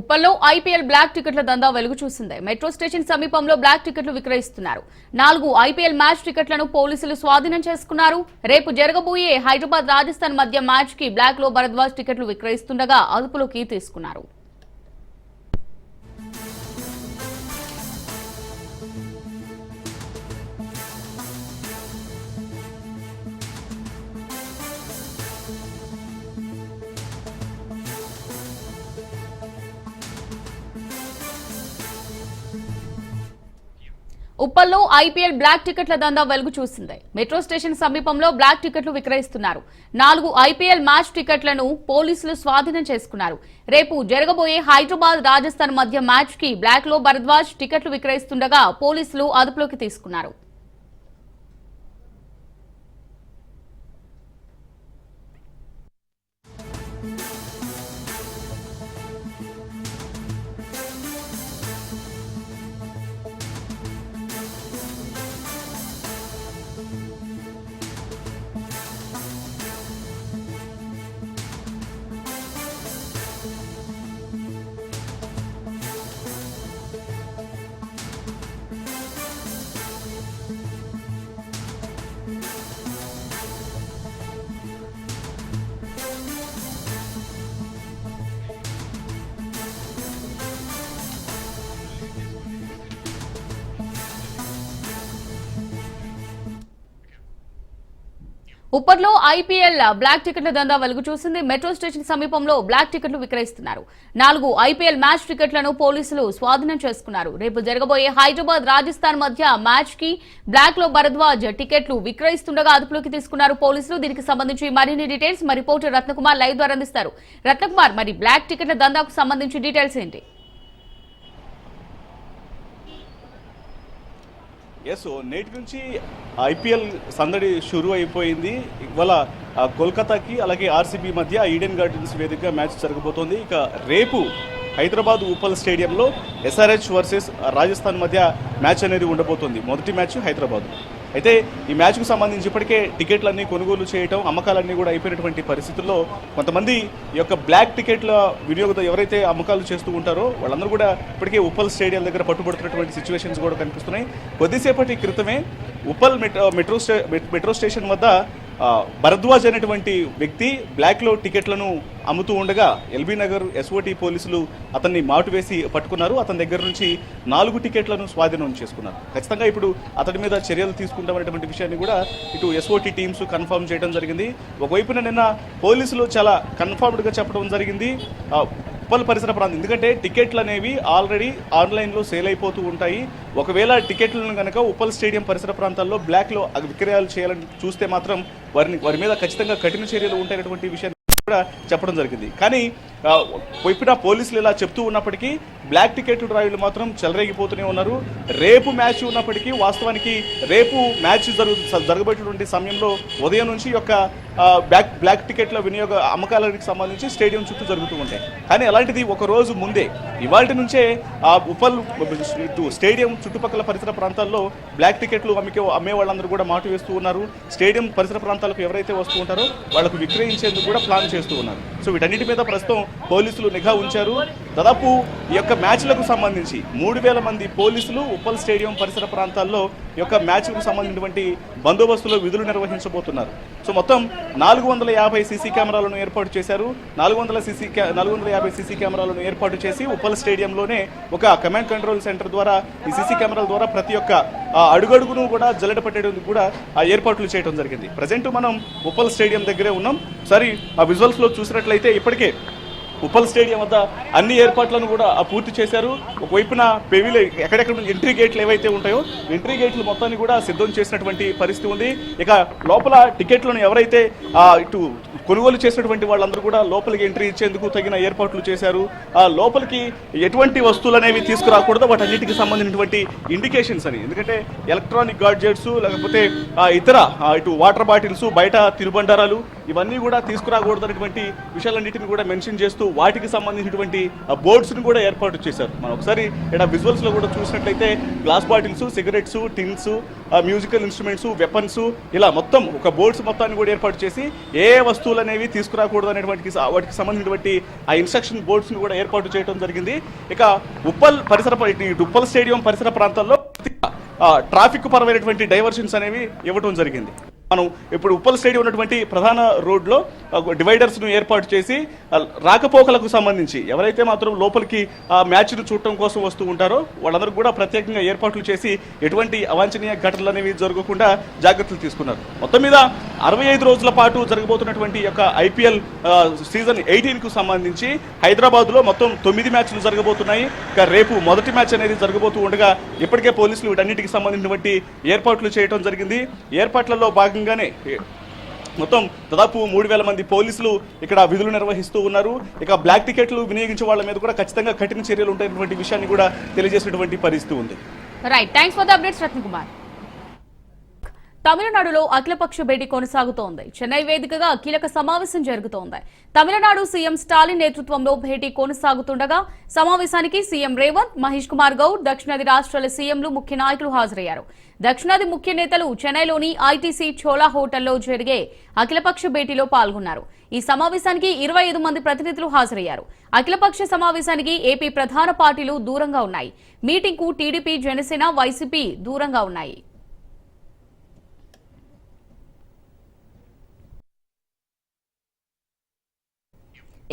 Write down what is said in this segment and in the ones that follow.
కుప్పంలో IPL black టికెట్ల దందా వెలుగు చూసింది. మెట్రో స్టేషన్ సమీపంలో బ్లాక్ టికెట్లు విక్రయిస్తున్నారు. నాలుగు ఐపీఎల్ మ్యాచ్ టికెట్లను పోలీసులు స్వాధీనం చేసుకున్నారు. రేపు జరగబోయే హైదరాబాద్ రాజస్థాన్ మధ్య మ్యాచ్కి బ్లాక్లో భరద్వాజ్ టికెట్లు విక్రయిస్తుండగా అదుపులోకి తీసుకున్నారు. ఉప్పల్లో ఐపీఎల్ బ్లాక్ టికెట్ల దందా వెలుగు చూసింది. మెట్రో స్టేషన్ సమీపంలో బ్లాక్ టికెట్లు విక్రయిస్తున్నారు. నాలుగు ఐపీఎల్ మ్యాచ్ టికెట్లను పోలీసులు స్వాధీనం చేసుకున్నారు. రేపు జరగబోయే హైదరాబాద్ రాజస్థాన్ మధ్య మ్యాచ్కి బ్లాక్లో భరద్వాజ్ టికెట్లు విక్రయిస్తుండగా పోలీసులు అదుపులోకి తీసుకున్నారు. ఉప్పర్లో ఐపీఎల్ బ్లాక్ టికెట్ల దందా వెలుగు చూసింది. మెట్రో స్టేషన్ సమీపంలో బ్లాక్ టికెట్లు విక్రయిస్తున్నారు. నాలుగు ఐపీఎల్ మ్యాచ్ టికెట్లను పోలీసులు స్వాధీనం చేసుకున్నారు. రేపు జరగబోయే హైదరాబాద్ రాజస్థాన్ మధ్య మ్యాచ్కి బ్లాక్లో భరద్వాజ్ టికెట్లు విక్రయిస్తుండగా అదుపులోకి తీసుకున్నారు పోలీసులు. దీనికి సంబంధించి మరిన్ని డీటెయిల్స్ మా రిపోర్టర్ రత్నకుమార్ లైవ్ ద్వారా అందిస్తారు. రత్నకుమార్ మరి బ్లాక్ టికెట్ల దందాకు సంబంధించి డీటెయిల్స్ ఏంటి? ఎస్ నేటి నుంచి ఐపీఎల్ సందడి షురు అయిపోయింది. ఇవాళ కోల్కతాకి అలాగే ఆర్సీబీ మధ్య ఈడెన్ గార్డెన్స్ వేదికగా మ్యాచ్ జరగబోతోంది. ఇక రేపు హైదరాబాద్ ఉప్పల్ స్టేడియంలో ఎస్ఆర్హెచ్ వర్సెస్ రాజస్థాన్ మధ్య మ్యాచ్ అనేది ఉండబోతోంది. మొదటి మ్యాచ్ హైదరాబాద్. అయితే ఈ మ్యాచ్కు సంబంధించి ఇప్పటికే టికెట్లన్నీ కొనుగోలు చేయటం అమ్మకాలన్నీ కూడా అయిపోయినటువంటి పరిస్థితుల్లో కొంతమంది ఈ యొక్క బ్లాక్ టికెట్ల వినియోగం ఎవరైతే అమ్మకాలు చేస్తూ ఉంటారో వాళ్ళందరూ కూడా ఇప్పటికే ఉప్పల్ స్టేడియం దగ్గర పట్టుబడుతున్నటువంటి సిచ్యువేషన్స్ కూడా కనిపిస్తున్నాయి. కొద్దిసేపటి క్రితమే ఉప్పల్ మెట్రో మెట్రో స్టే మెట్రో స్టేషన్ వద్ద భరద్వాజ్ అనేటువంటి వ్యక్తి బ్లాక్లో టికెట్లను అమ్ముతూ ఉండగా ఎల్బీ నగర్ ఎస్ఓటీ పోలీసులు అతన్ని మాటు వేసి పట్టుకున్నారు. అతని దగ్గర నుంచి నాలుగు టికెట్లను స్వాధీనం చేసుకున్నారు. ఖచ్చితంగా ఇప్పుడు అతడి మీద చర్యలు తీసుకుంటామనేటువంటి విషయాన్ని కూడా ఇటు ఎస్ఓటి టీమ్స్ కన్ఫర్మ్ చేయడం జరిగింది. ఒకవైపున నిన్న పోలీసులు చాలా కన్ఫర్మ్డ్గా చెప్పడం జరిగింది. ఉప్పల్ పరిసర ప్రాంతం. ఎందుకంటే టికెట్లు అనేవి ఆల్రెడీ ఆన్లైన్లో సేల్ అయిపోతూ ఉంటాయి. ఒకవేళ టికెట్లను కనుక ఉప్పల్ స్టేడియం పరిసర ప్రాంతాల్లో బ్లాక్లో విక్రయాలు చేయాలని చూస్తే మాత్రం వారిని వారి మీద ఖచ్చితంగా కఠిన చర్యలు ఉంటాయనేటువంటి విషయాన్ని కూడా చెప్పడం జరిగింది. కానీ ఆ, పోలీసులు ఇలా చెప్తూ ఉన్నప్పటికీ బ్లాక్ టికెట్ డ్రైవర్లు మాత్రం చెలరేగిపోతూనే ఉన్నారు. రేపు మ్యాచ్ ఉన్నప్పటికీ వాస్తవానికి రేపు మ్యాచ్ జరుగు జరగబోయేటువంటి సమయంలో ఉదయం నుంచి యొక్క బ్లాక్ బ్లాక్ టికెట్ల వినియోగ అమ్మకాలకు సంబంధించి స్టేడియం చుట్టూ జరుగుతూ ఉంటాయి. కానీ అలాంటిది ఒక రోజు ముందే ఇవాళ నుంచే ఆ ఉప్పల్ స్టేడియం చుట్టుపక్కల పరిసర ప్రాంతాల్లో బ్లాక్ టికెట్లు అమ్మికే అమ్మే వాళ్ళందరూ కూడా మాటు వేస్తూ ఉన్నారు. స్టేడియం పరిసర ప్రాంతాలకు ఎవరైతే వస్తూ ఉంటారో వాళ్ళకు విక్రయించేందుకు కూడా ప్లాన్ చేస్తూ ఉన్నారు. సో వీటన్నిటి మీద ప్రస్తుతం పోలీసులు నిఘా ఉంచారు. దాదాపు ఈ యొక్క మ్యాచ్లకు సంబంధించి మూడు వేల మంది పోలీసులు ఉప్పల్ స్టేడియం పరిసర ప్రాంతాల్లో ఈ యొక్క మ్యాచ్కు సంబంధించినటువంటి బందోబస్తులో విధులు నిర్వహించబోతున్నారు. సో మొత్తం నాలుగు వందల యాభై సీసీ కెమెరాలను ఏర్పాటు చేశారు. నాలుగు వందల సీసీ నాలుగు వందల యాభై సీసీ కెమెరాలను ఏర్పాటు చేసి ఉప్పల్ స్టేడియంలోనే ఒక కమాండ్ కంట్రోల్ సెంటర్ ద్వారా ఈ సీసీ కెమెరాల ద్వారా ప్రతి ఒక్క అడుగడుగును కూడా జల్లెడ పట్టేందుకు కూడా ఆ ఏర్పాట్లు చేయడం జరిగింది. ప్రజెంట్ మనం ఉప్పల్ స్టేడియం దగ్గరే ఉన్నాం. సరే ఆ విజువల్స్లో చూసినట్లయితే ఇప్పటికే ఉప్పల్ స్టేడియం వద్ద అన్ని ఏర్పాట్లను కూడా పూర్తి చేశారు. ఒకవైపున పెవిలు ఎక్కడెక్కడ ఎంట్రీ గేట్లు ఏవైతే ఉంటాయో ఎంట్రీ గేట్లు మొత్తాన్ని కూడా సిద్ధం చేసినటువంటి పరిస్థితి ఉంది. ఇక లోపల టికెట్లను ఎవరైతే ఇటు కొనుగోలు చేసినటువంటి వాళ్ళందరూ కూడా లోపలికి ఎంట్రీ ఇచ్చేందుకు తగిన ఏర్పాట్లు చేశారు. ఆ లోపలికి ఎటువంటి వస్తువులు అనేవి తీసుకురాకూడదు వాటన్నిటికి సంబంధించినటువంటి ఇండికేషన్స్ అని. ఎందుకంటే ఎలక్ట్రానిక్ గాడ్జెట్స్ లేకపోతే ఇతర ఇటు వాటర్ బాటిల్స్ బయట తిరుబండారాలు ఇవన్నీ కూడా తీసుకురాకూడదు అనేటువంటి విషయాలన్నింటిని కూడా మెన్షన్ చేస్తూ వాటికి సంబంధించినటువంటి బోర్డ్స్ని కూడా ఏర్పాటు చేశారు. మనం ఒకసారి ఇక్కడ విజువల్స్లో కూడా చూసినట్లయితే glass bottles cigarettes tins musical instruments weapons ఇలా మొత్తం ఒక బోర్డ్స్ మొత్తాన్ని కూడా ఏర్పాటు చేసి ఏ వస్తువులు అనేవి తీసుకురాకూడదు అనేటువంటి వాటికి సంబంధించినటువంటి ఆ ఇన్స్ట్రక్షన్ బోర్డ్స్ని కూడా ఏర్పాటు చేయడం జరిగింది. ఇక ఉప్పల్ పరిసర ఉప్పల్ స్టేడియం పరిసర ప్రాంతాల్లో ట్రాఫిక్ పరమైనటువంటి డైవర్షన్స్ అనేవి ఇవ్వడం జరిగింది. మనం ఇప్పుడు ఉప్పల్ స్టేడియం ఉన్నటువంటి ప్రధాన రోడ్లో డివైడర్స్ను ఏర్పాటు చేసి రాకపోకలకు సంబంధించి ఎవరైతే మాత్రం లోపలికి ఆ మ్యాచ్ను చూడటం కోసం వస్తూ ఉంటారో వాళ్ళందరూ కూడా ప్రత్యేకంగా ఏర్పాట్లు చేసి ఎటువంటి అవాంఛనీయ ఘటనలు అనేవి జరగకుండా జాగ్రత్తలు తీసుకున్నారు. మొత్తం మీద అరవై ఐదు రోజుల పాటు జరగబోతున్నటువంటి యొక్క ఐపీఎల్ సీజన్ ఎయిటీన్కు సంబంధించి హైదరాబాద్లో మొత్తం తొమ్మిది మ్యాచ్లు జరగబోతున్నాయి. ఇక రేపు మొదటి మ్యాచ్ అనేది జరగబోతూ ఉండగా ఇప్పటికే పోలీసులు వీటన్నిటికి సంబంధించినటువంటి ఏర్పాట్లు చేయడం జరిగింది. ఏర్పాట్లలో భాగంగానే మొత్తం దాదాపు మూడు వేల మంది పోలీసులు ఇక్కడ విధులు నిర్వహిస్తూ ఉన్నారు. ఇక బ్లాక్ టికెట్లు వినియోగించే వాళ్ళ మీద కూడా ఖచ్చితంగా కఠిన చర్యలు ఉంటాయన్నటువంటి విషయాన్ని కూడా తెలియజేసినటువంటి పరిస్థితి ఉంది. Right thanks for the updates Ratna Kumar తమిళనాడులో అఖిలపక్ష భేటీ కొనసాగుతోంది. చెన్నై వేదికగా కీలక సమావేశం జరుగుతోంది. తమిళనాడు సీఎం స్టాలిన్ నేతృత్వంలో భేటీ కొనసాగుతుండగా సమావేశానికి సీఎం రేవంత్ మహేష్ కుమార్ గౌడ్ దక్షిణాది రాష్ట్రాల సీఎంలు ముఖ్య నాయకులు హాజరయ్యారు. దక్షిణాది ముఖ్య నేతలు చెన్నైలోని ఐటీసీ చోలా హోటల్లో జరిగే అఖిలపక్ష భేటీలో పాల్గొన్నారు. ఈ సమావేశానికి ఇరవై ఐదు మంది ప్రతినిధులు హాజరయ్యారు. అఖిలపక్ష సమావేశానికి ఏపీ ప్రధాన పార్టీలు దూరంగా ఉన్నాయి. మీటింగ్కు టీడీపీ జనసేన వైసీపీ దూరంగా ఉన్నాయి.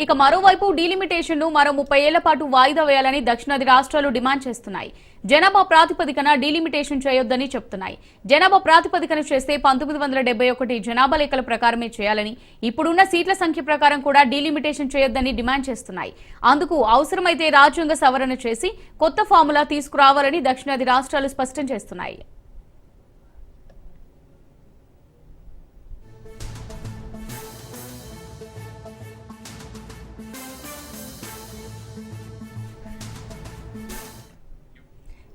ఇక మరోవైపు డీలిమిటేషన్ను మరో ముప్పై ఏళ్ళ పాటు వాయిదా వేయాలని దక్షిణాది రాష్ట్రాలు డిమాండ్ చేస్తున్నాయి. జనాభా ప్రాతిపదికన డీలిమిటేషన్ చేయొద్దని చెప్తున్నాయి. జనాభా ప్రాతిపదికన చేస్తే పంతొమ్మిది వందల డెబ్బై ఒకటి జనాభా లెక్కల ప్రకారమే చేయాలని ఇప్పుడున్న సీట్ల సంఖ్య ప్రకారం కూడా డీలిమిటేషన్ చేయొద్దని డిమాండ్ చేస్తున్నాయి. అందుకు అవసరమైతే రాజ్యాంగ సవరణ చేసి కొత్త ఫార్ములా తీసుకురావాలని దక్షిణాది రాష్ట్రాలు స్పష్టం చేస్తున్నాయి.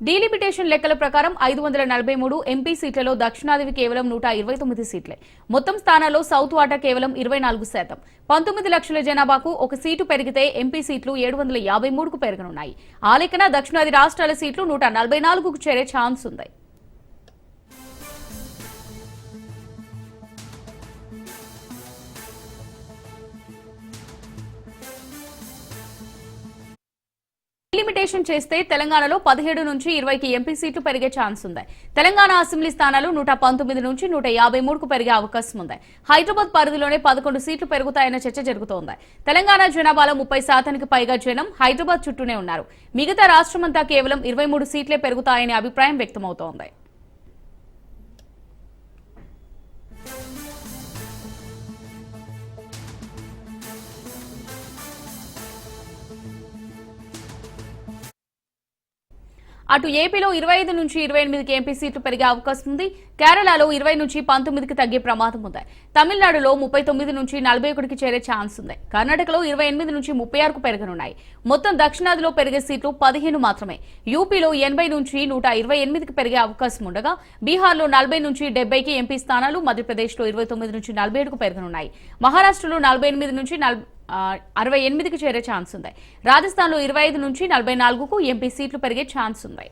డీలిమిటేషన్ లెక్కల ప్రకారం ఐదు వందల నలభై మూడు ఎంపీ సీట్లలో దక్షిణాదివి కేవలం నూట ఇరవై తొమ్మిది సీట్లే. మొత్తం స్థానాల్లో సౌత్ వాటా కేవలం ఇరవై నాలుగు శాతం. పంతొమ్మిది లక్షల జనాభాకు ఒక సీటు పెరిగితే ఎంపీ సీట్లు ఏడు వందల యాభై మూడుకు పెరగనున్నాయి. ఆ లెక్కన దక్షిణాది రాష్ట్రాల సీట్లు నూట నలభై నాలుగుకు చేరే ఛాన్స్ ఉంది లిమిటేషన్ చేస్తే తెలంగాణలో పదిహేడు నుంచి ఇరవైకి ఎంపీ సీట్లు పెరిగే ఛాన్స్ ఉంది. తెలంగాణ అసెంబ్లీ స్థానాలు నూట పంతొమ్మిది నుంచి నూట యాభై మూడుకు పెరిగే అవకాశం ఉంది. హైదరాబాద్ పరిధిలోనే పదకొండు సీట్లు పెరుగుతాయన్న చర్చ జరుగుతోంది. తెలంగాణ జనాభాలో ముప్పై శాతానికి పైగా జనం హైదరాబాద్ చుట్టూనే ఉన్నారు. మిగతా రాష్ట్రమంతా కేవలం ఇరవై మూడు సీట్లే పెరుగుతాయనే అభిప్రాయం వ్యక్తమవుతోంది. అటు ఏపీలో ఇరవై ఐదు నుంచి ఇరవై ఎనిమిదికి ఎంపీ సీట్లు పెరిగే అవకాశం ఉంది. కేరళలో ఇరవై నుంచి పంతొమ్మిదికి తగ్గే ప్రమాదం ఉంది. తమిళనాడులో ముప్పై తొమ్మిది నుంచి నలభై ఒకటికి చేరే ఛాన్స్ ఉంది. కర్ణాటకలో ఇరవై ఎనిమిది నుంచి ముప్పై ఆరుకు పెరగనున్నాయి. మొత్తం దక్షిణాదిలో పెరిగే సీట్లు పదిహేను మాత్రమే. యూపీలో ఎనభై నుంచి నూట ఇరవై ఎనిమిదికి పెరిగే అవకాశం ఉండగా బీహార్లో నలభై నుంచి డెబ్బైకి ఎంపీ స్థానాలు మధ్యప్రదేశ్లో ఇరవై తొమ్మిది నుంచి నలభై ఏడుకు పెరగనున్నాయి. మహారాష్ట్రలో నలభై ఎనిమిది నుంచి నలభై అరవై ఎనిమిదికి చేరే ఛాన్స్ ఉంది. రాజస్థాన్లో ఇరవై ఐదు నుంచి నలభై నాలుగుకు ఎంపీ సీట్లు పెరిగే ఛాన్స్ ఉంది.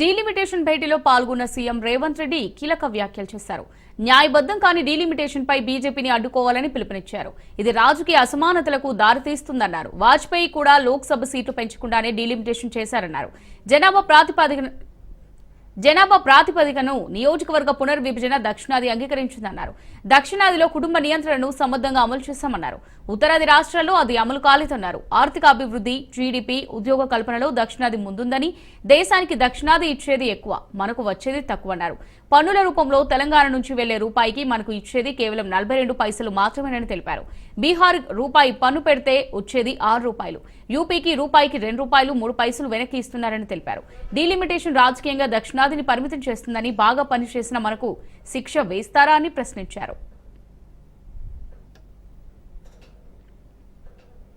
డీలిమిటేషన్ భేటీలో పాల్గొన్న సీఎం రేవంత్ రెడ్డి కీలక వ్యాఖ్యలు చేశారు. న్యాయబద్ధం కాని డీలిమిటేషన్ పై బీజేపీని అడ్డుకోవాలని పిలుపునిచ్చారు. ఇది రాజకీయ అసమానతలకు దారితీస్తుందన్నారు. వాజ్పేయి కూడా లోక్సభ సీట్లు పెంచకుండానే డీలిమిటేషన్ చేశారన్నారు. జనాభా ప్రాతిపదికన జనాభా ప్రాతిపదికను నియోజకవర్గ పునర్విభజన దక్షిణాది అంగీకరించిందన్నారు. దక్షిణాదిలో కుటుంబ నియంత్రణను సమర్థంగా అమలు చేశామన్నారు. ఉత్తరాది రాష్ట్రాల్లో అది అమలు కాలేదన్నారు. ఆర్థిక అభివృద్ధి జీడిపి ఉద్యోగ కల్పనలో దక్షిణాది ముందుందని దేశానికి దక్షిణాది ఇచ్చేది ఎక్కువ మనకు వచ్చేది తక్కువన్నారు. పన్నుల రూపంలో తెలంగాణ నుంచి వెళ్ళే రూపాయికి మనకు ఇచ్చేది కేవలం నలభై రెండు పైసలు మాత్రమేనని తెలిపారు. బీహార్ రూపాయి పన్ను పెడితే వచ్చేది ఆరు రూపాయలు. యూపీకి రూపాయికి రెండు రూపాయలు మూడు పైసలు వెనక్కి ఇస్తున్నారని తెలిపారు. డీలిమిటేషన్ రాజకీయంగా దక్షిణాదిని పరిమితం చేస్తుందని బాగా పనిచేసిన మనకు శిక్ష వేస్తారా అని ప్రశ్నించారు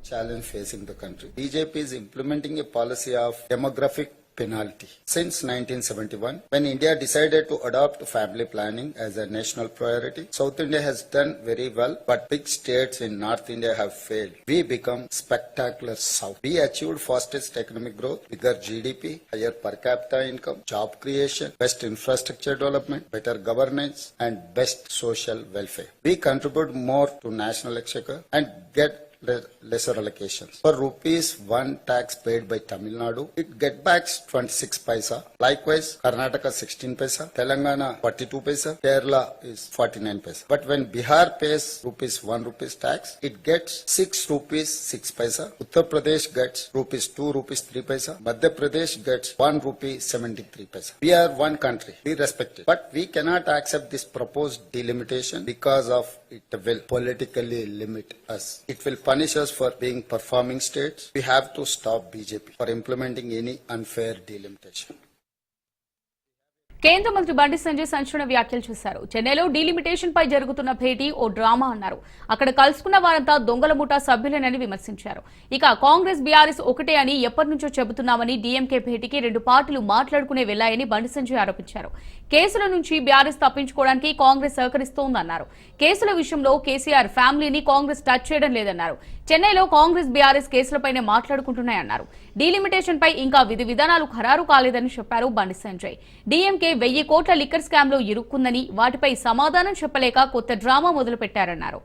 challenge facing the country. BJP is implementing a policy of demographic penalty. Since 1971, when India decided to adopt family planning as a national priority, South India has done very well, but big states in North India have failed. We become spectacular South. We achieved fastest economic growth, bigger GDP, higher per capita income, job creation, best infrastructure development, better governance, and best social welfare. We contribute more to national exchequer and get lesser allocations. For rupees one tax paid by Tamil Nadu, it get backs 26 paisa. Likewise, Karnataka 16 paisa, Telangana 42 paisa, Kerala is 49 paisa. But when Bihar pays rupees 1 rupees tax, it gets 6 rupees 6 paisa. Uttar Pradesh gets rupees 2 rupees 3 paisa. Madhya Pradesh gets 1 rupee 73 paisa. We are one country. We respect it. But we cannot accept this proposed delimitation because of it will politically limit us. It will punish us for being performing states. We have to stop BJP for implementing any unfair delimitation. కేంద్ర మంత్రి బండి సంజయ్ సంచలన వ్యాఖ్యలు చేశారు చెన్నైలో delimitation పై జరుగుతున్న భేటీ ఓ drama అన్నారు అక్కడ కలుసుకున్న వారంతా దొంగల ముఠా సభ్యులేనని విమర్శించారు ఇక కాంగ్రెస్ బీఆర్ఎస్ ఒకటే అని ఎప్పటి నుంచో చెబుతున్నామని డీఎంకే భేటీకి రెండు పార్టీలు మాట్లాడుకునే వెళ్ళాయని బండి సంజయ్ ఆరోపించారు కేసుల నుంచి బీఆర్ఎస్ తప్పించుకోవడానికి కాంగ్రెస్ సహకరిస్తోందన్నారు. కేసుల విషయంలో కేసీఆర్ ఫ్యామిలీని కాంగ్రెస్ టచ్ చేయడం లేదన్నారు. చెన్నైలో కాంగ్రెస్ బీఆర్ఎస్ కేసులపైనే మాట్లాడుకుంటున్నాయన్నారు. డీలిమిటేషన్ పై ఇంకా విధి విధానాలు ఖరారు కాలేదని చెప్పారు బండి సంజయ్. డీఎంకే వెయ్యి కోట్ల లిక్కర్ స్కామ్లో ఇరుక్కుందని వాటిపై సమాధానం చెప్పలేక కొత్త డ్రామా మొదలుపెట్టారన్నారు.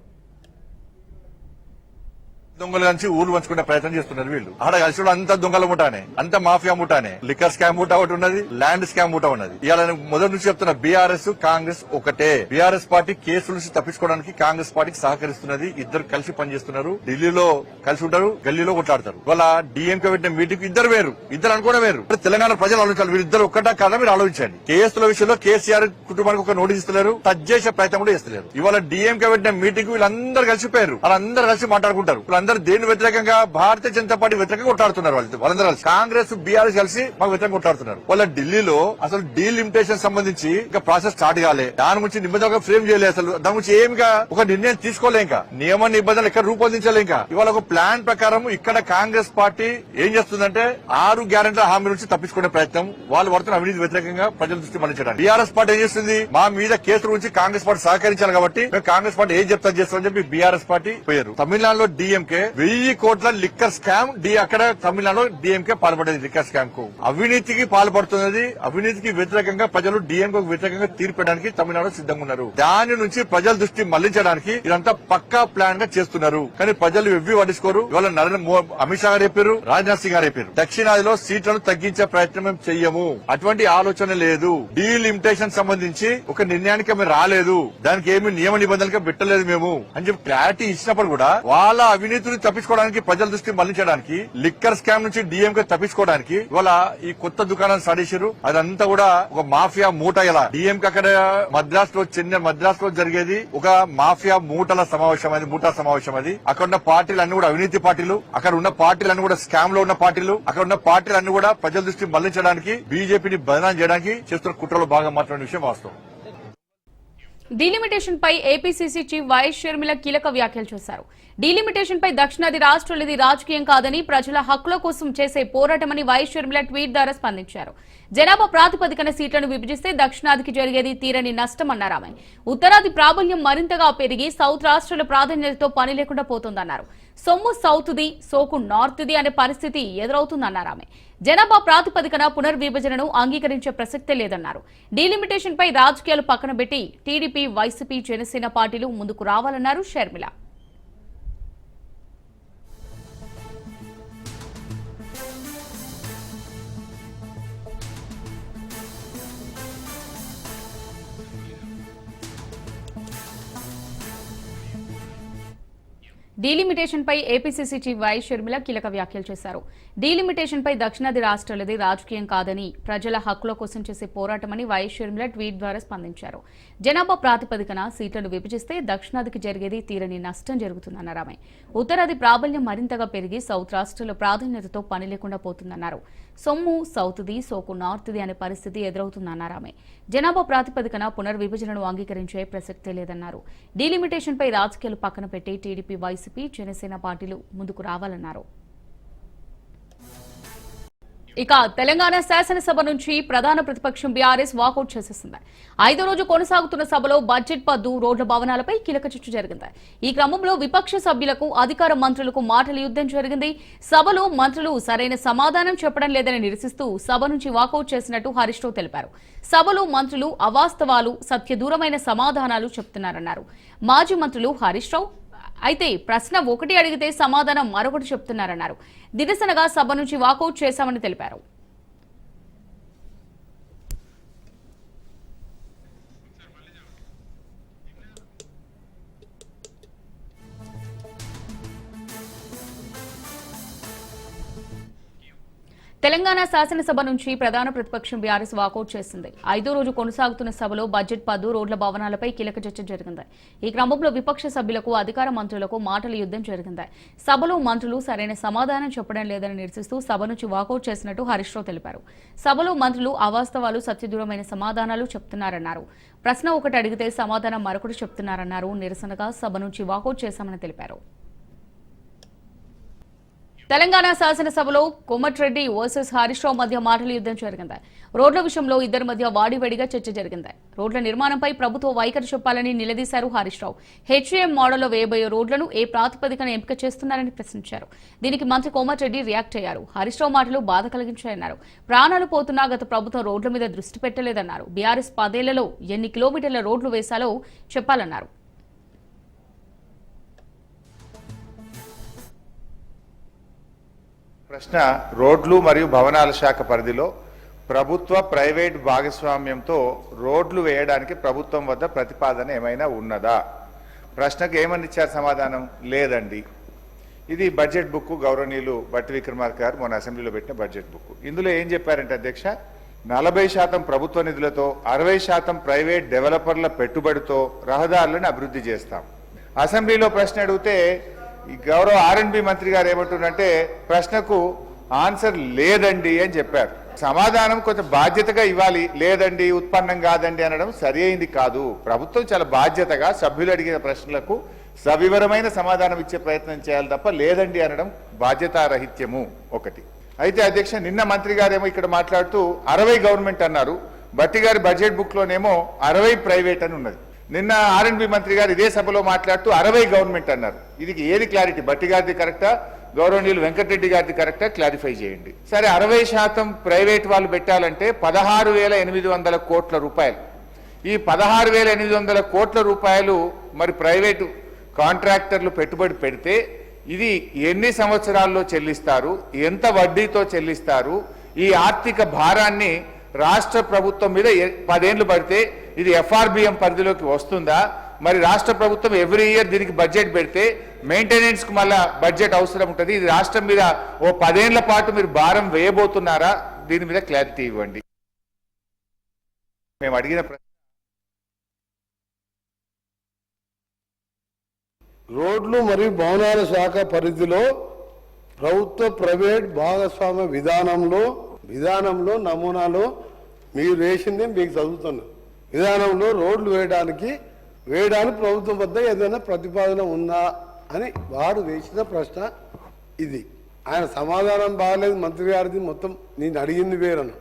దొంగలు కలిసి ఊరు పంచుకునే ప్రయత్నం చేస్తున్నారు వీళ్ళు. ఆడ కలిసి అంత దొంగల ముఠానే అంత మాఫియా ముఠానే. లిక్కర్ స్కామ్ ముఠా ఒకటి ఉన్నది ల్యాండ్ స్కామ్ ముఠా ఉన్నది. ఇవాళ మొదటి నుంచి చెప్తున్నా బీఆర్ఎస్ కాంగ్రెస్ ఒకటే. బీఆర్ఎస్ పార్టీ కేసుల నుంచి తప్పించుకోవడానికి కాంగ్రెస్ పార్టీకి సహకరిస్తున్నది ఇద్దరు కలిసి పనిచేస్తున్నారు. ఢిల్లీలో కలిసి ఉంటారు గల్లీలో కొట్లాడతారు. వాళ్ళ డిఎంకే పెట్టిన మీటింగ్ ఇద్దరు వేరు ఇద్దరు అనుకోవడం వేరు. తెలంగాణ ప్రజలు ఆలోచించాలి వీరిద్దరు ఒక్కటా కాదా మీరు ఆలోచించండి. కేసుల విషయంలో కేసీఆర్ కుటుంబానికి ఒక నోటీస్ ఇస్తలేరు టచ్ చేసే ప్రయత్నం కూడా చేస్తలేరు. ఇవాళ డిఎంకే పెట్టిన మీటింగ్ వీళ్ళందరూ కలిసిపోయారు వాళ్ళందరూ కలిసి మాట్లాడుకుంటారు. వీళ్ళందరూ దేని వ్యతిరేకంగా? భారతీయ జనతా పార్టీ వ్యతిరేకంగా కొట్లాడుతున్నారు వాళ్ళు. వాళ్ళందరూ కాంగ్రెస్ బీఆర్ఎస్ కలిసి మాకు వ్యతిరేకంగా కొట్లాడుతున్నారు. వాళ్ళ ఢిల్లీలో అసలు డీలిమిటేషన్ సంబంధించి ఇంకా ప్రాసెస్ స్టార్ట్ కాలే. దాని గురించి నిబంధనలు ఫ్రేమ్ చేయలేదు అసలు. దాని గురించి ఏమిగా ఒక నిర్ణయం తీసుకోలే ఇంకా. నియమ నిబంధనలు ఎక్కడ రూపొందించలే ఇంకా. ఇవాళ ఒక ప్లాన్ ప్రకారం ఇక్కడ కాంగ్రెస్ పార్టీ ఏం చేస్తుందంటే ఆరు గ్యారెంటీల హామీ నుంచి తప్పించుకునే ప్రయత్నం. వాళ్ళు పడుతున్న అవినీతి వ్యతిరేకంగా ప్రజల దృష్టి మళ్ళించడానికి. బీఆర్ఎస్ పార్టీ ఏం చేస్తుంది? మా మీద కేసుల గురించి కాంగ్రెస్ పార్టీ సహకరించాలి కాబట్టి మేము కాంగ్రెస్ పార్టీ ఏం చెప్తా చేస్తామని చెప్పి బీఆర్ఎస్ పార్టీ పోయారు. తమిళనాడులో డిఎంకే వెయ్యి కోట్ల లిక్కర్ స్కామ్ డి అక్కడ తమిళనాడు డిఎంకే పాల్పడేది లిక్కర్ స్కామ్కు. అవినీతికి పాల్పడుతున్నది అవినీతికి వ్యతిరేకంగా ప్రజలు డిఎంకే వ్యతిరేకంగా తీర్పడానికి తమిళనాడు సిద్ధంగా ఉన్నారు. దాని నుంచి ప్రజల దృష్టి మళ్ళించడానికి ఇదంతా పక్కా ప్లాన్గా చేస్తున్నారు. కానీ ప్రజలు ఎవ్వి పట్టించుకోరు. ఇవాళ నరేంద్ర అమిత్ షా గారు చెప్పారు రాజ్నాథ్ సింగ్ గారు చెప్పారు. దక్షిణాదిలో సీట్లను తగ్గించే ప్రయత్నం చెయ్యము? అటువంటి ఆలోచన లేదు. డీలిమిటేషన్ సంబంధించి ఒక నిర్ణయానికి మేము రాలేదు. దానికి ఏమి నియమ నిబంధనలుగా పెట్టలేదు మేము. అని చెప్పి క్లారిటీ ఇచ్చినప్పుడు కూడా వాళ్ళ అవినీతి అవినీతిని తప్పించుకోవడానికి ప్రజల దృష్టి మళ్ళించడానికి లిక్కర్ స్కామ్ నుంచి డిఎంకే తప్పించుకోవడానికి ఇవాళ ఈ కొత్త దుకాణాలు సాడేశారు అదంతా కూడా ఒక మాఫియా మూట ఇలా. డిఎంకే అక్కడ మద్రాస్లో చెన్నై మద్రాస్లో జరిగేది ఒక మాఫియా మూటల సమావేశం అది మూటా సమావేశం అది. అక్కడ ఉన్న పార్టీలు అన్ని కూడా అవినీతి పార్టీలు. అక్కడ ఉన్న పార్టీలు అన్ని కూడా స్కామ్లో ఉన్న పార్టీలు. అక్కడ ఉన్న పార్టీలు అన్ని కూడా ప్రజల దృష్టి మళ్ళించడానికి బీజేపీని బదనాం చేయడానికి చేస్తున్న కుట్రలో భాగం మాత్రమే విషయం వాస్తవం. డీలిమిటేషన్ పై ఏపీసీసీ చీఫ్ వైఎస్ షర్మిల కీలక వ్యాఖ్యలు చేశారు. డీలిమిటేషన్ పై దక్షిణాది రాష్ట్రాలది రాజకీయం కాదని ప్రజల హక్కుల కోసం చేసే పోరాటమని వైఎస్ షర్మిల ట్వీట్ ద్వారా స్పందించారు. జనాభా ప్రాతిపదికన సీట్లను విభజిస్తే దక్షిణాదికి జరిగేది తీరని నష్టమన్నారు ఆమె. ఉత్తరాది ప్రాబల్యం మరింతగా పెరిగి సౌత్ రాష్ట్రాల ప్రాధాన్యతతో పని లేకుండా పోతోందన్నారు. సొమ్ము సౌత్ది సోకు నార్త్ది అనే పరిస్థితి ఎదురవుతుందన్నారు ఆమె. జనాభా ప్రాతిపదికన పునర్విభజనను అంగీకరించే ప్రసక్తే లేదన్నారు. డీలిమిటేషన్పై రాజకీయాలు పక్కన పెట్టి టీడీపీ వైసీపీ జనసేన పార్టీలు ముందుకు రావాలన్నారు షర్మిల. డీలిమిటేషన్ పై ఏపీసీసీ చీఫ్ వై షర్మిల కీలక వ్యాఖ్యలు చేశారు. డీలిమిటేషన్ పై దక్షిణాది రాష్ట్రాలది రాజకీయం కాదని ప్రజల హక్కుల కోసం చేసే పోరాటమని వై షర్మిల ట్వీట్ ద్వారా స్పందించారు. జనాభా ప్రాతిపదికన సీట్లను విభజిస్తే దక్షిణాదికి జరిగేది తీరని నష్టం జరుగుతుందన్నారు ఆమె. ఉత్తరాది ప్రాబల్యం మరింతగా పెరిగి సౌత్ రాష్ట్రాల ప్రాధాన్యతతో పని లేకుండా పోతుందన్నారు. సొమ్ము సౌత్ది సోకు నార్త్ది అనే పరిస్థితి ఎదురవుతుందన్నారు ఆమె. జనాభా ప్రాతిపదికన పునర్విభజనను అంగీకరించే ప్రసక్తే లేదన్నారు. డీలిమిటేషన్పై రాజకీయాలు పక్కన పెట్టి టీడీపీ వైసీపీ జనసేన పార్టీలు ముందుకు రావాలన్నారు. ఇక తెలంగాణ శాసనసభ నుంచి ప్రధాన ప్రతిపక్షం బీఆర్ఎస్ వాకౌట్ చేసేసింది. ఐదో రోజు కొనసాగుతున్న సభలో బడ్జెట్ పద్దు రోడ్ల భవనాలపై కీలక చర్చ జరిగింది. ఈ క్రమంలో విపక్ష సభ్యులకు అధికార మంత్రులకు మాటల యుద్ధం జరిగింది. సభలో మంత్రులు సరైన సమాధానం చెప్పడం లేదని నిరసిస్తూ సభ నుంచి వాకౌట్ చేసినట్టు హరీష్ రావు తెలిపారు. సభలో మంత్రులు అవాస్తవాలు సత్యదూరమైన సమాధానాలు చెప్తున్నారన్నారు. మాజీ మంత్రులు హరీష్ రావు అయితే ప్రశ్న ఒకటి అడిగితే సమాధానం మరొకటి చెప్తున్నారన్నారు. నిరసనగా సభ నుంచి వాకౌట్ చేశామని తెలిపారు. తెలంగాణ శాసనసభ నుంచి ప్రధాన ప్రతిపక్షం బీఆర్ఎస్ వాకౌట్ చేసింది. ఐదో రోజు కొనసాగుతున్న సభలో బడ్జెట్ పద్దు రోడ్ల భవనాలపై కీలక చర్చ జరిగింది. ఈ క్రమంలో విపక్ష సభ్యులకు అధికార మంత్రులకు మాటల యుద్ధం జరిగింది. సభలో మంత్రులు సరైన సమాధానం చెప్పడం లేదని నిరసిస్తూ సభ నుంచి వాకౌట్ చేసినట్టు హరీష్ రావు తెలిపారు. సభలో మంత్రులు అవాస్తవాలు సత్యదూరమైన సమాధానాలు చెప్తున్నారన్నారు. ప్రశ్న ఒకటి అడిగితే సమాధానం మరొకటి చెప్తున్నారన్నారు. నిరసనగా సభ నుంచి వాకౌట్ చేశామని తెలిపారు. తెలంగాణ శాసనసభలో కోమటిరెడ్డి వర్సెస్ హరీష్ రావు మధ్య మాటల యుద్ధం జరిగింది. రోడ్ల విషయంలో ఇద్దరి మధ్య వాడివేడిగా చర్చ జరిగింది. రోడ్ల నిర్మాణంపై ప్రభుత్వ వైఖరి చెప్పాలని నిలదీశారు హరీష్ రావు హెచ్ఏఎం మోడల్లో వేయబోయే రోడ్లను ఏ ప్రాతిపదికన ఎంపిక చేస్తున్నారని ప్రశ్నించారు. దీనికి మంత్రి కోమటిరెడ్డి రియాక్ట్ అయ్యారు. హరీష్ రావు మాటలు బాధ కలిగించాయన్నారు. ప్రాణాలు పోతున్నా గత ప్రభుత్వం రోడ్ల మీద దృష్టి పెట్టలేదన్నారు. బీఆర్ఎస్ పదేళ్ళలో ఎన్ని కిలోమీటర్ల రోడ్లు వేశాలో చెప్పాలన్నారు. ప్రశ్న రోడ్లు మరియు భవనాల శాఖ పరిధిలో ప్రభుత్వ ప్రైవేట్ భాగస్వామ్యంతో రోడ్లు వేయడానికి ప్రభుత్వం వద్ద ప్రతిపాదన ఏమైనా ఉన్నదా? ప్రశ్నకు ఏమని ఇచ్చారు సమాధానం? లేదండి. ఇది బడ్జెట్ బుక్ గౌరవనీయులు బట్టి విక్రమార్క గారు మొన్న అసెంబ్లీలో పెట్టిన బడ్జెట్ బుక్ ఇందులో ఏం చెప్పారంటే అధ్యక్ష నలభై శాతం ప్రభుత్వ నిధులతో అరవై శాతం ప్రైవేట్ డెవలపర్ల పెట్టుబడితో రహదారులను అభివృద్ధి చేస్తాం. అసెంబ్లీలో ప్రశ్న అడిగితే ఈ గౌరవ ఆర్ఎండ్బి మంత్రి గారు ఏమంటున్నారంటే ప్రశ్నకు ఆన్సర్ లేదండి అని చెప్పారు. సమాధానం కొంచెం బాధ్యతగా ఇవ్వాలి. లేదండి ఉత్పన్నం కాదండి అనడం సరి కాదు. ప్రభుత్వం చాలా బాధ్యతగా సభ్యులు అడిగిన ప్రశ్నలకు సవివరమైన సమాధానం ఇచ్చే ప్రయత్నం చేయాలి తప్ప లేదండి అనడం బాధ్యతారహిత్యము ఒకటి. అయితే అధ్యక్ష నిన్న మంత్రి గారేమో ఇక్కడ మాట్లాడుతూ అరవై గవర్నమెంట్ అన్నారు. బట్టి గారి బడ్జెట్ బుక్ లోనేమో అరవై ప్రైవేట్ అని ఉన్నది. నిన్న ఆర్ఎండ్బి మంత్రి గారు ఇదే సభలో మాట్లాడుతూ అరవై గవర్నమెంట్ అన్నారు. ఇది ఏది క్లారిటీ బట్టి గారిది కరెక్టా? గౌరవనీయులు వెంకటరెడ్డి గారిది కరెక్టా? క్లారిఫై చేయండి. సరే అరవై శాతం ప్రైవేట్ వాళ్ళు పెట్టాలంటే పదహారు వేల ఎనిమిది వందల కోట్ల రూపాయలు. ఈ పదహారు వేల ఎనిమిది వందల కోట్ల రూపాయలు మరి ప్రైవేటు కాంట్రాక్టర్లు పెట్టుబడి పెడితే ఇది ఎన్ని సంవత్సరాల్లో చెల్లిస్తారు? ఎంత వడ్డీతో చెల్లిస్తారు? ఈ ఆర్థిక భారాన్ని రాష్ట్ర ప్రభుత్వం మీద పదేళ్ళు పడితే ఇది ఎఫ్ఆర్బిఎం పరిధిలోకి వస్తుందా? మరి రాష్ట్ర ప్రభుత్వం ఎవ్రీ ఇయర్ దీనికి బడ్జెట్ పెడితే మెయింటెనెన్స్కి మళ్ళీ మళ్ళా బడ్జెట్ అవసరం ఉంటుంది. ఇది రాష్ట్రం మీద ఓ పదేళ్ళ పాటు మీరు భారం వేయబోతున్నారా? దీని మీద క్లారిటీ ఇవ్వండి. మేము అడిగిన రోడ్లు మరియు భవనాల శాఖ పరిధిలో ప్రభుత్వ ప్రైవేట్ భాగస్వామ్య విధానంలో విధానంలో నమూనాలో మీరు వేసింది మీకు చదువుతున్నారు విధానంలో రోడ్లు వేయడానికి వేయడానికి ప్రభుత్వం వద్ద ఏదైనా ప్రతిపాదన ఉందా అని వారు వేసిన ప్రశ్న ఇది. ఆయన సమాధానం బాగాలేదు మంత్రి గారిది మొత్తం నేను అడిగింది వేరను.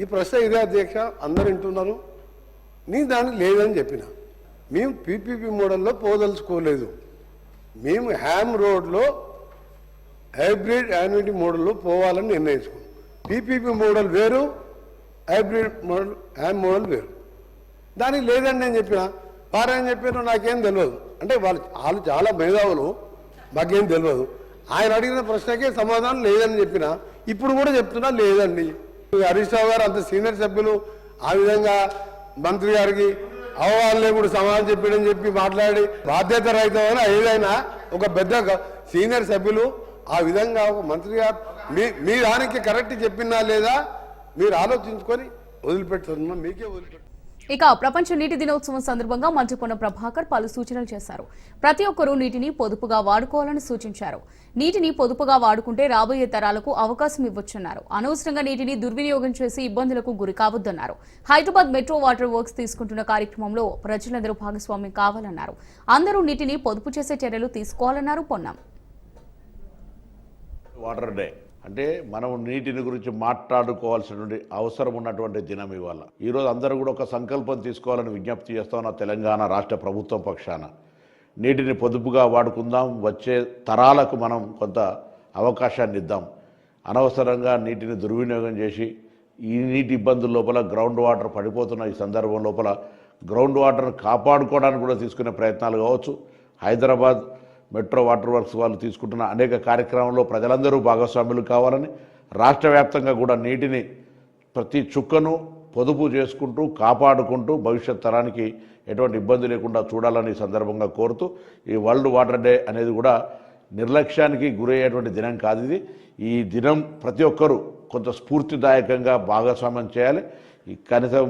ఈ ప్రశ్న ఇదే అధ్యక్ష అందరు వింటున్నారు. నీ దాన్ని లేదని చెప్పిన. మేము పీపీపీ మోడల్లో పోదలుచుకోలేదు. మేము హ్యామ్ రోడ్లో హైబ్రిడ్ యాన్యుటీ మోడల్లో పోవాలని నిర్ణయించుకున్నాం. పీపీపీ మోడల్ వేరు హైబ్రిడ్ మోడల్ హ్యామ్ మోడల్ వేరు. దానికి లేదండి నేను చెప్పిన. వారేం చెప్పారు నాకేం తెలియదు అంటే వాళ్ళు వాళ్ళు చాలా మేధావులు. మాకేం తెలియదు ఆయన అడిగిన ప్రశ్నకే సమాధానం లేదని చెప్పిన. ఇప్పుడు కూడా చెప్తున్నా లేదండి. హరీష్ రావు గారు అంత సీనియర్ సభ్యులు. ఆ విధంగా మంత్రి గారికి అవవాళ్ళే కూడా సమాధానం చెప్పాడని చెప్పి మాట్లాడి బాధ్యత రహితమైన ఏదైనా ఒక పెద్ద సీనియర్ సభ్యులు ఆ విధంగా ఒక మంత్రి గారు మీ మీ దానికి కరెక్ట్ చెప్పినా లేదా మీరు ఆలోచించుకొని వదిలిపెట్టుతున్నా మీకే వదిలిపెట్టు ఇక ప్రపంచ నీటి దినోత్సవం సందర్భంగా మంచుకొండ ప్రభాకర్ పలు సూచనలు చేశారు. ప్రతి ఒక్కరూ నీటిని పొదుపుగా వాడుకోవాలని సూచించారు. నీటిని పొదుపుగా వాడుకుంటే రాబోయే తరాలకు అవకాశం ఇవ్వొచ్చన్నారు. అనవసరంగా నీటిని దుర్వినియోగం చేసి ఇబ్బందులకు గురి కావద్దన్నారు. హైదరాబాద్ మెట్రో వాటర్ వర్క్స్ తీసుకుంటున్న కార్యక్రమంలో ప్రజలందరూ భాగస్వామ్యం కావాలన్నారు. అందరూ నీటిని పొదుపు చేసే చర్యలు తీసుకోవాలన్నారు పొన్నాం. వాటర్ డే అంటే మనం నీటిని గురించి మాట్లాడుకోవాల్సినటువంటి అవసరం ఉన్నటువంటి దినం ఇవాళ. ఈరోజు అందరూ కూడా ఒక సంకల్పం తీసుకోవాలని విజ్ఞప్తి చేస్తామన్న తెలంగాణ రాష్ట్ర ప్రభుత్వం పక్షాన. నీటిని పొదుపుగా వాడుకుందాం వచ్చే తరాలకు మనం కొంత అవకాశాన్ని ఇద్దాం. అనవసరంగా నీటిని దుర్వినియోగం చేసి ఈ నీటి ఇబ్బందుల లోపల గ్రౌండ్ వాటర్ పడిపోతున్న ఈ సందర్భం లోపల గ్రౌండ్ వాటర్ను కాపాడుకోవడానికి కూడా తీసుకునే ప్రయత్నాలు కావచ్చు. హైదరాబాద్ మెట్రో వాటర్ వర్క్స్ వాళ్ళు తీసుకుంటున్న అనేక కార్యక్రమాల్లో ప్రజలందరూ భాగస్వాములు కావాలని రాష్ట్ర వ్యాప్తంగా కూడా నీటిని ప్రతి చుక్కను పొదుపు చేసుకుంటూ కాపాడుకుంటూ భవిష్యత్ తరానికి ఎటువంటి ఇబ్బంది లేకుండా చూడాలని సందర్భంగా కోరుతూ ఈ వరల్డ్ వాటర్ డే అనేది కూడా నిర్లక్ష్యానికి గురయ్యేటువంటి దినం కాదు ఇది. ఈ దినం ప్రతి ఒక్కరూ కొంత స్ఫూర్తిదాయకంగా భాగస్వామ్యం చేయాలి. ఈ కనీసం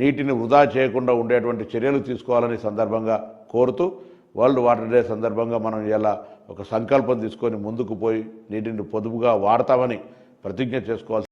నీటిని వృధా చేయకుండా ఉండేటువంటి చర్యలు తీసుకోవాలని సందర్భంగా కోరుతూ వరల్డ్ వాటర్ డే సందర్భంగా మనం ఇలా ఒక సంకల్పం తీసుకొని ముందుకు పోయి నీటిని పొదుపుగా వాడతామని ప్రతిజ్ఞ చేసుకోవాల్సి